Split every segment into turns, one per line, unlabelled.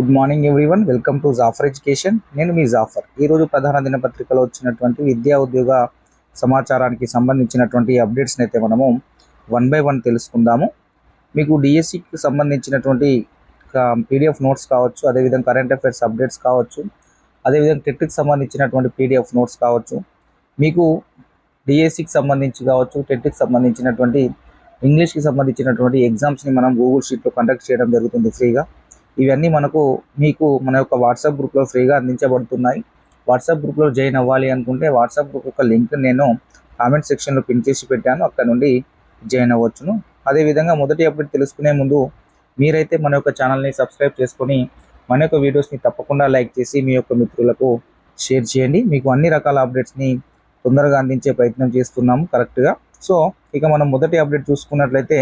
Good morning everyone welcome to Zafar education నేను మీ జాఫర్ ఈరోజు ప్రధాన దినపత్రికలో వచ్చినటువంటి విద్యా ఉద్యోగ సమాచారానికి సంబంధించినటువంటి అప్డేట్స్ని అయితే మనము వన్ బై వన్ తెలుసుకుందాము. మీకు డిఎస్సికి సంబంధించినటువంటి పీడిఎఫ్ నోట్స్ కావచ్చు అదేవిధంగా కరెంట్ అఫైర్స్ అప్డేట్స్ కావచ్చు అదేవిధంగా టెట్కి సంబంధించినటువంటి పీడిఎఫ్ నోట్స్ కావచ్చు మీకు డిఎస్సికి సంబంధించి కావచ్చు టెట్కి సంబంధించినటువంటి ఇంగ్లీష్కి సంబంధించినటువంటి ఎగ్జామ్స్ని మనం గూగుల్ షీట్లో కండక్ట్ చేయడం జరుగుతుంది ఫ్రీగా ఇవన్నీ మనకు మీకు మన యొక్క వాట్సాప్ గ్రూప్లో ఫ్రీగా అందించబడుతున్నాయి. వాట్సాప్ గ్రూప్లో జాయిన్ అవ్వాలి అనుకుంటే వాట్సాప్ గ్రూప్ యొక్క లింక్ నేను కామెంట్ సెక్షన్లో పిన్ చేసి పెట్టాను. అక్కడ నుండి జాయిన్ అవ్వచ్చును. అదేవిధంగా మొదటి అప్డేట్ తెలుసుకునే ముందు మీరైతే మన యొక్క ఛానల్ని సబ్స్క్రైబ్ చేసుకొని మన యొక్క వీడియోస్ని తప్పకుండా లైక్ చేసి మీ యొక్క మిత్రులకు షేర్ చేయండి. మీకు అన్ని రకాల అప్డేట్స్ని తొందరగా అందించే ప్రయత్నం చేస్తున్నాము కరెక్ట్గా. సో ఇక మనం మొదటి అప్డేట్ చూసుకున్నట్లయితే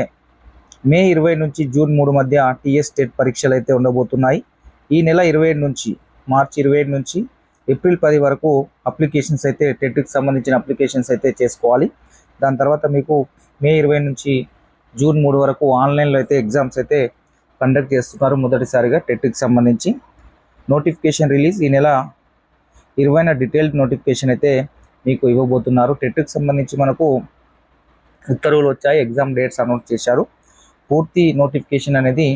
మే ఇరవై నుంచి జూన్ మూడు మధ్య టీఎస్ టెట్ పరీక్షలు అయితే ఉండబోతున్నాయి. ఈ నెల ఇరవై ఏడు నుంచి మార్చి ఇరవై ఏడు నుంచి ఏప్రిల్ పది వరకు అప్లికేషన్స్ అయితే టెట్కి సంబంధించిన అప్లికేషన్స్ అయితే చేసుకోవాలి. దాని తర్వాత మీకు మే ఇరవై నుంచి జూన్ మూడు వరకు ఆన్లైన్లో అయితే ఎగ్జామ్స్ అయితే కండక్ట్ చేస్తున్నారు మొదటిసారిగా టెట్కి సంబంధించి. నోటిఫికేషన్ రిలీజ్ ఈ నెల ఇరవైన డీటెయిల్డ్ నోటిఫికేషన్ అయితే మీకు ఇవ్వబోతున్నారు. టెట్కి సంబంధించి మనకు ఉత్తర్వులు వచ్చాయి ఎగ్జామ్ డేట్స్ అనౌన్స్ చేశారు. పూర్తి నోటిఫికేషన్ అనేది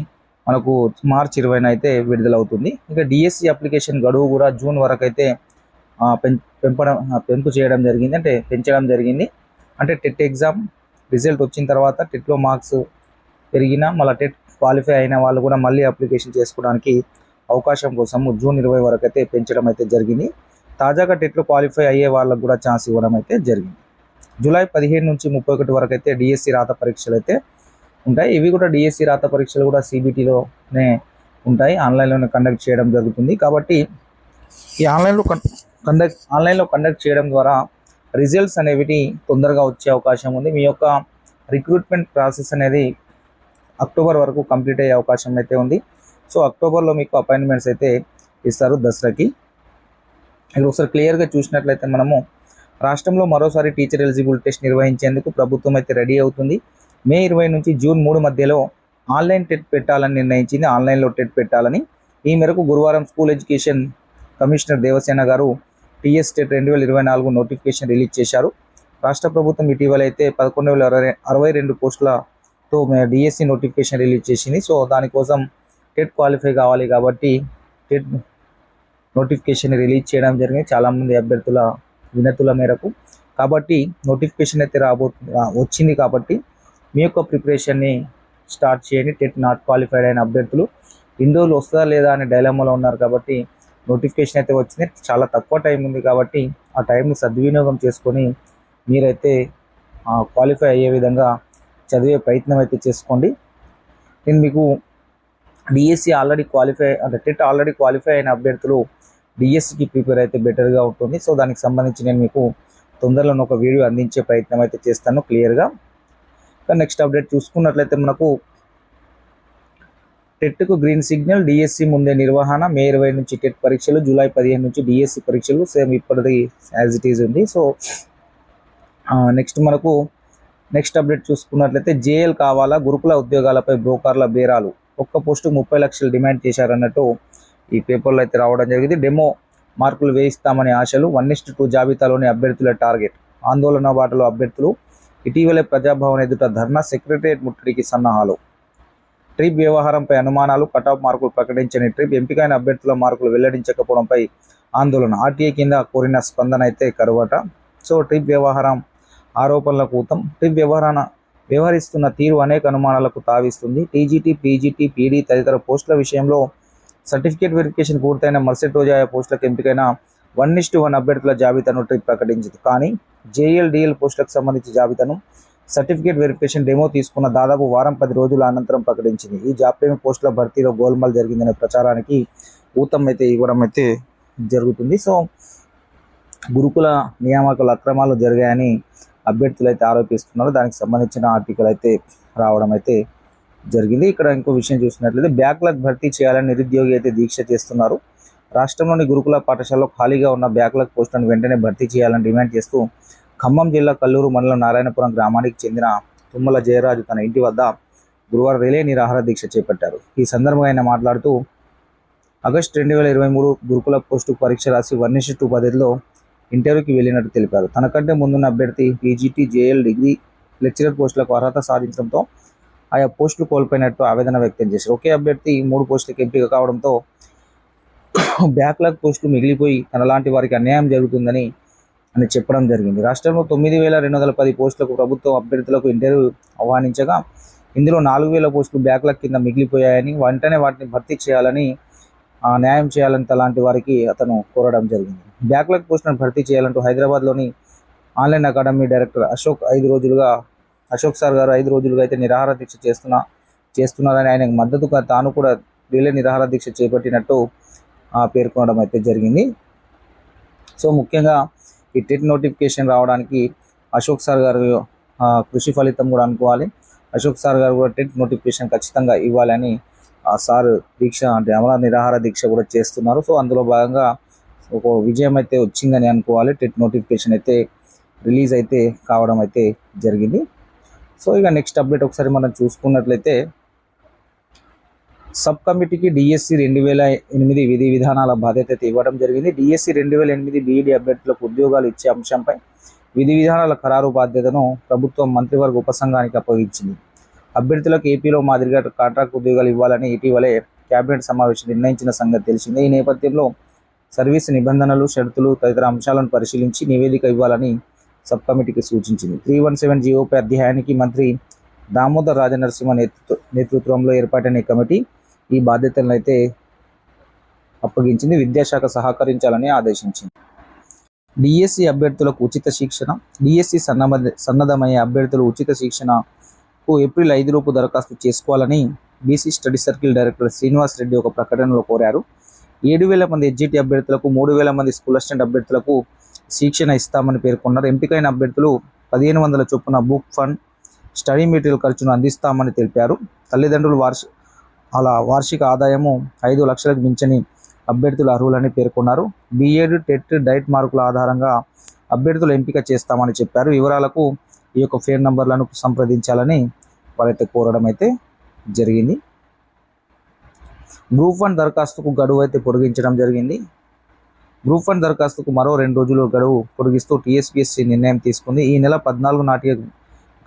మనకు మార్చి ఇరవైన అయితే విడుదలవుతుంది. ఇంకా డిఎస్సి అప్లికేషన్ గడువు కూడా జూన్ వరకు అయితే పెం పెంపడం పెంపు చేయడం జరిగింది. అంటే పెంచడం జరిగింది. అంటే టెట్ ఎగ్జామ్ రిజల్ట్ వచ్చిన తర్వాత టెట్లో మార్క్స్ పెరిగినా మళ్ళీ టెట్ క్వాలిఫై అయిన వాళ్ళు కూడా మళ్ళీ అప్లికేషన్ చేసుకోవడానికి అవకాశం కోసం జూన్ ఇరవై వరకు అయితే పెంచడం అయితే జరిగింది. తాజాగా టెట్లో క్వాలిఫై అయ్యే వాళ్ళకు కూడా ఛాన్స్ ఇవ్వడం అయితే జరిగింది. జూలై పదిహేను నుంచి ముప్పై ఒకటి వరకు అయితే డిఎస్సి రాత పరీక్షలు అయితే ఉంటాయి. ఇవి కూడా డిఎస్సి రాత పరీక్షలు కూడా సిబిటీలోనే ఉంటాయి. ఆన్లైన్లోనే కండక్ట్ చేయడం జరుగుతుంది. కాబట్టి ఈ ఆన్లైన్లో కండక్ట్ ఆన్లైన్లో కండక్ట్ చేయడం ద్వారా రిజల్ట్స్ అనేవి తొందరగా వచ్చే అవకాశం ఉంది. మీ యొక్క రిక్రూట్మెంట్ ప్రాసెస్ అనేది అక్టోబర్ వరకు కంప్లీట్ అయ్యే అవకాశం అయితే ఉంది. సో అక్టోబర్లో మీకు అపాయింట్మెంట్స్ అయితే ఇస్తారు దసరాకి. ఇక్కడ ఒకసారి క్లియర్గా చూసినట్లయితే మనము రాష్ట్రంలో మరోసారి టీచర్ ఎలిజిబుల్ టెస్ట్ నిర్వహించేందుకు ప్రభుత్వం అయితే రెడీ అవుతుంది. మే ఇరవై నుంచి జూన్ మూడు మధ్యలో ఆన్లైన్ టెట్ పెట్టాలని నిర్ణయించింది ఆన్లైన్లో టెట్ పెట్టాలని. ఈ మేరకు గురువారం స్కూల్ ఎడ్యుకేషన్ కమిషనర్ దేవసేన గారు టీఎస్ టెట్ రెండు వేల ఇరవై నాలుగు నోటిఫికేషన్ రిలీజ్ చేశారు. రాష్ట్ర ప్రభుత్వం ఇటీవల అయితే పదకొండు వేల అరవై అరవై రెండు పోస్టులతో డిఎస్సి నోటిఫికేషన్ రిలీజ్ చేసింది. సో దానికోసం టెట్ క్వాలిఫై కావాలి కాబట్టి టెట్ నోటిఫికేషన్ రిలీజ్ చేయడం జరిగింది. చాలామంది అభ్యర్థుల వినతుల మేరకు. కాబట్టి నోటిఫికేషన్ అయితే రాబో రా- వచ్చింది కాబట్టి మీ యొక్క ప్రిపరేషన్ని స్టార్ట్ చేయండి. టెట్ నాట్ క్వాలిఫైడ్ అయిన అభ్యర్థులు ఇన్ని రోజులు వస్తుందా లేదా అనే డైలమాలో ఉన్నారు కాబట్టి నోటిఫికేషన్ అయితే వచ్చింది. చాలా తక్కువ టైం ఉంది కాబట్టి ఆ టైంని సద్వినియోగం చేసుకొని మీరైతే క్వాలిఫై అయ్యే విధంగా చదివే ప్రయత్నం అయితే చేసుకోండి. నేను మీకు డిఎస్సి ఆల్రెడీ క్వాలిఫై అంటే టెట్ ఆల్రెడీ క్వాలిఫై అయిన అభ్యర్థులు డిఎస్సికి ప్రిపేర్ అయితే బెటర్గా ఉంటుంది. సో దానికి సంబంధించి నేను మీకు తొందరలో ఒక వీడియో అందించే ప్రయత్నం అయితే చేస్తాను. క్లియర్గా నెక్స్ట్ అప్డేట్ చూసుకున్నట్లయితే మనకు టెట్కు గ్రీన్ సిగ్నల్ డిఎస్సి ముందే నిర్వహణ మే ఇరవై నుంచి టెట్ పరీక్షలు జూలై పదిహేను నుంచి డిఎస్సి పరీక్షలు సేమ్ ఇప్పటిది యాజ్ ఇట్ ఈజ్ ఉంది. సో నెక్స్ట్ మనకు నెక్స్ట్ అప్డేట్ చూసుకున్నట్లయితే జేఎల్ కావాలా గురుకుల ఉద్యోగాలపై బ్రోకర్ల బేరాలు. ఒక్క పోస్టు ముప్పై లక్షలు డిమాండ్ చేశారన్నట్టు ఈ పేపర్లో అయితే రావడం జరిగింది. డెమో మార్కులు వేయిస్తామనే ఆశలు వన్ ఇస్ట్ టూ జాబితాలోని అభ్యర్థుల టార్గెట్. ఆందోళన బాటలో అభ్యర్థులు ఇటీవలే ప్రజాభవన్ ఎదుట ధర్నా సెక్రటరియట్ ముట్టడికి సన్నాహాలు. ట్రిప్ వ్యవహారంపై అనుమానాలు కటాఫ్ మార్కులు ప్రకటించని ట్రిప్ ఎంపికైన అభ్యర్థుల మార్కులు వెల్లడించకపోవడంపై ఆందోళన. ఆర్టీఏ కింద కోరిన స్పందన అయితే కరువట. సో ట్రిప్ వ్యవహారం ఆరోపణలకు ఊతం ట్రిప్ వ్యవహారాన వ్యవహరిస్తున్న తీరు అనేక అనుమానాలకు తావిస్తుంది. టీజీటీ పీజీటీ పీడీ తదితర పోస్టుల విషయంలో సర్టిఫికేట్ వెరిఫికేషన్ పూర్తయిన మరుసటి రోజు ఆయా పోస్టులకు ఎంపికైన వన్ ఇస్టు వన్ అభ్యర్థుల జాబితాను ట్రిప్ ప్రకటించింది. కానీ జేఎల్డిఎల్ పోస్టులకు సంబంధించిన జాబితాను సర్టిఫికేట్ వెరిఫికేషన్ డెమో తీసుకున్న దాదాపు వారం పది రోజుల అనంతరం ప్రకటించింది. ఈ జాప్యం పోస్టుల భర్తీలో గోల్మాల్ జరిగిందనే ప్రచారానికి ఊతం అయితే ఇవ్వడం అయితే జరుగుతుంది. సో గురుకుల నియామకాల అక్రమాలు జరిగాయని అభ్యర్థులు అయితే ఆరోపిస్తున్నారు. దానికి సంబంధించిన ఆర్టికల్ అయితే రావడం అయితే జరిగింది. ఇక్కడ ఇంకో విషయం చూసినట్లయితే బ్యాక్లాగ్ భర్తీ చేయాలని నిరుద్యోగి అయితే దీక్ష చేస్తున్నారు. రాష్ట్రంలోని గురుకుల పాఠశాలలో ఖాళీగా ఉన్న బ్యాక్లాగ్ పోస్టులను వెంటనే భర్తీ చేయాలని డిమాండ్ చేస్తూ ఖమ్మం జిల్లా కల్లూరు మండలం నారాయణపురం గ్రామానికి చెందిన తుమ్మల జయరాజు తన ఇంటి వద్ద గురువారం రిలే నిరాహార దీక్ష చేపట్టారు. ఈ సందర్భంగా ఆయన మాట్లాడుతూ ఆగస్టు రెండు వేల ఇరవై మూడు గురుకుల పోస్టు పరీక్ష రాసి వన్ ఇష్యూ టూ పద్ధతిలో ఇంటర్వ్యూకి వెళ్ళినట్టు తెలిపారు. తనకంటే ముందున్న అభ్యర్థి పీజీటీ జేఎల్ డిగ్రీ లెక్చరర్ పోస్టులకు అర్హత సాధించడంతో ఆయా పోస్టులు కోల్పోయినట్టు ఆవేదన వ్యక్తం చేశారు. ఒకే అభ్యర్థి మూడు పోస్టులకు ఎంపిక కావడంతో బ్యాక్లాగ్ పోస్టులు మిగిలిపోయి తనలాంటి వారికి అన్యాయం జరుగుతుందని అని చెప్పడం జరిగింది. రాష్ట్రంలో తొమ్మిది వేల రెండు వందల పది పోస్టులకు ప్రభుత్వం అభ్యర్థులకు ఇంటర్వ్యూ ఆహ్వానించగా ఇందులో నాలుగు వేల పోస్టులు బ్యాక్లాగ్ కింద మిగిలిపోయాయని వెంటనే వాటిని భర్తీ చేయాలని న్యాయం చేయాలని తలాంటి వారికి అతను కోరడం జరిగింది. బ్యాక్లాగ్ పోస్టులను భర్తీ చేయాలంటూ హైదరాబాద్లోని ఆన్లైన్ అకాడమీ డైరెక్టర్ అశోక్ ఐదు రోజులుగా అశోక్ సార్ గారు ఐదు రోజులుగా అయితే నిరాహార దీక్ష చేస్తున్నా చేస్తున్నారని ఆయనకు మద్దతుగా తాను కూడా రిలే నిరాహార దీక్ష చేపట్టినట్టు పేర్కొనడం అయితే జరిగింది. సో ముఖ్యంగా ఈ టెట్ నోటిఫికేషన్ రావడానికి అశోక్ సార్ గారు కృషి ఫలితం కూడా అనుకోవాలి. అశోక్ సార్ గారు కూడా టెట్ నోటిఫికేషన్ ఖచ్చితంగా ఇవ్వాలని ఆ సార్ దీక్ష అంటే అమల నిరాహార దీక్ష కూడా చేస్తున్నారు. సో అందులో భాగంగా ఒక విజయం అయితే వచ్చిందని అనుకోవాలి. టెట్ నోటిఫికేషన్ అయితే రిలీజ్ అయితే కావడం అయితే జరిగింది. సో ఇక నెక్స్ట్ అప్డేట్ ఒకసారి మనం చూసుకున్నట్లయితే సబ్ కమిటీకి డిఎస్సి రెండు వేల ఎనిమిది విధి విధానాల బాధ్యత ఇవ్వడం జరిగింది. డిఎస్సి రెండు వేల ఎనిమిది బీఈడి అభ్యర్థులకు ఉద్యోగాలు ఇచ్చే అంశంపై విధి విధానాల ఖరారు బాధ్యతను ప్రభుత్వం మంత్రివర్గ ఉపసంఘానికి అప్పగించింది. అభ్యర్థులకు ఏపీలో మాదిరిగా కాంట్రాక్ట్ ఉద్యోగాలు ఇవ్వాలని ఇటీవలే కేబినెట్ సమావేశం నిర్ణయించిన సంగతి తెలిసిందే. ఈ నేపథ్యంలో సర్వీస్ నిబంధనలు షరతులు తదితర అంశాలను పరిశీలించి నివేదిక ఇవ్వాలని సబ్ కమిటీకి సూచించింది. త్రీ వన్ సెవెన్ జీఓపై అధ్యాయానికి మంత్రి దామోదర్ రాజనరసింహ నేతృత్వ నేతృత్వంలో ఏర్పాటైన కమిటీ ఈ బాధ్యతలను అయితే అప్పగించింది. విద్యాశాఖ సహకరించాలని ఆదేశించింది. డిఎస్సి అభ్యర్థులకు ఉచిత శిక్షణ డిఎస్సి సన్నమ సన్నద్ధమయ్యే అభ్యర్థులు ఉచిత శిక్షణకు ఏప్రిల్ ఐదు లోపు దరఖాస్తు చేసుకోవాలని BC study circle director Srinivas Reddy ఒక ప్రకటనలో కోరారు. ఏడు వేల మంది ఎడ్జిటి అభ్యర్థులకు మూడు వేల మంది స్కూల్ అసిస్టెంట్ అభ్యర్థులకు శిక్షణ ఇస్తామని పేర్కొన్నారు. ఎంపికైన అభ్యర్థులు పదిహేను వందల చొప్పున బుక్ ఫండ్ స్టడీ మెటీరియల్ ఖర్చును అందిస్తామని తెలిపారు. తల్లిదండ్రులు వార్షిక అలా వార్షిక ఆదాయము ఐదు లక్షలకు మించని అభ్యర్థులు అర్హులని పేర్కొన్నారు. బీఎడ్ టెట్ డైట్ మార్కుల ఆధారంగా అభ్యర్థులు ఎంపిక చేస్తామని చెప్పారు. వివరాలకు ఈ యొక్క ఫేర్ నంబర్లను సంప్రదించాలని వారైతే కోరడం అయితే జరిగింది. గ్రూప్ వన్ దరఖాస్తుకు గడువు అయితే పొడిగించడం జరిగింది. గ్రూప్ వన్ దరఖాస్తుకు మరో రెండు రోజులు గడువు పొడిగిస్తూ టీఎస్పీఎస్సీ నిర్ణయం తీసుకుంది. ఈ నెల పద్నాలుగు నాటికి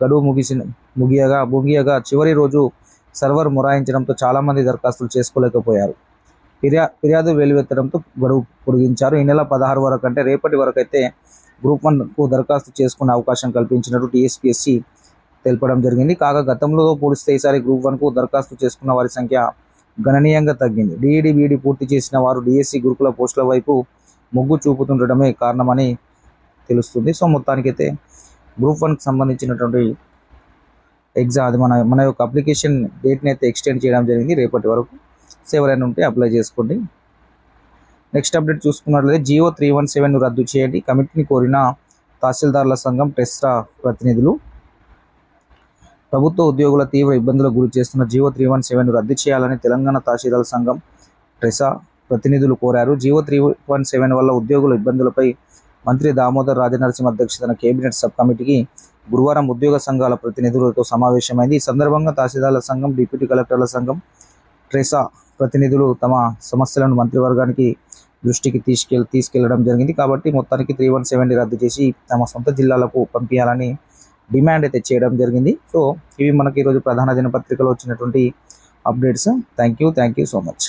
గడువు ముగిసిన ముగియగా ముగియగా చివరి రోజు సర్వర్ మొరాయించడంతో చాలామంది దరఖాస్తులు చేసుకోలేకపోయారు. ఫిర్యా ఫిర్యాదు వెలువెత్తడంతో గడువు పొడిగించారు. ఈ నెల పదహారు వరకు అంటే రేపటి వరకు అయితే గ్రూప్ వన్కు దరఖాస్తు చేసుకునే అవకాశం కల్పించినట్టు టీఎస్పీఎస్సీ తెలపడం జరిగింది. కాగా గతంలో పోలిస్తే ఈసారి గ్రూప్ వన్కు దరఖాస్తు చేసుకున్న వారి సంఖ్య గణనీయంగా తగ్గింది. డిఈడి బీఈడి పూర్తి చేసిన వారు డిఎస్సి గురుకుల పోస్టుల వైపు మొగ్గు చూపుతుండటమే కారణమని తెలుస్తుంది. సో మొత్తానికైతే గ్రూప్ వన్కి సంబంధించినటువంటి ఎగ్జామ్ అది మన మన యొక్క అప్లికేషన్ డేట్ని అయితే ఎక్స్టెండ్ చేయడం జరిగింది రేపటి వరకు. సో ఎవరైనా ఉంటే అప్లై చేసుకోండి. నెక్స్ట్ అప్డేట్ చూసుకున్నట్లయితే జియో త్రీ వన్ సెవెన్ రద్దు చేయండి. కమిటీని కోరిన తహసీల్దార్ల సంఘం టెస్రా ప్రతినిధులు. ప్రభుత్వ ఉద్యోగుల తీవ్ర ఇబ్బందులకు గురి చేస్తున్న జియో త్రీ వన్ సెవెన్ రద్దు చేయాలని తెలంగాణ తహసీల్దారుల సంఘం ట్రెసా ప్రతినిధులు కోరారు. జియో త్రీ వన్ సెవెన్ వల్ల ఉద్యోగుల ఇబ్బందులపై మంత్రి దామోదర్ రాజనరసింహ అధ్యక్షతన కేబినెట్ సబ్ కమిటీకి గురువారం ఉద్యోగ సంఘాల ప్రతినిధులతో సమావేశమైంది. ఈ సందర్భంగా తహసీల్దార్ల సంఘం డిప్యూటీ కలెక్టర్ల సంఘం ట్రెసా ప్రతినిధులు తమ సమస్యలను మంత్రివర్గానికి దృష్టికి తీసుకెళ్ తీసుకెళ్ళడం జరిగింది. కాబట్టి మొత్తానికి త్రీ వన్ సెవెంటీ రద్దు చేసి తమ సొంత జిల్లాలకు పంపించాలని డిమాండ్ అయితే చేయడం జరిగింది. సో ఇవి మనకి ఈరోజు ప్రధాన దినపత్రికలో వచ్చినటువంటి updates. Thank you thank you so much.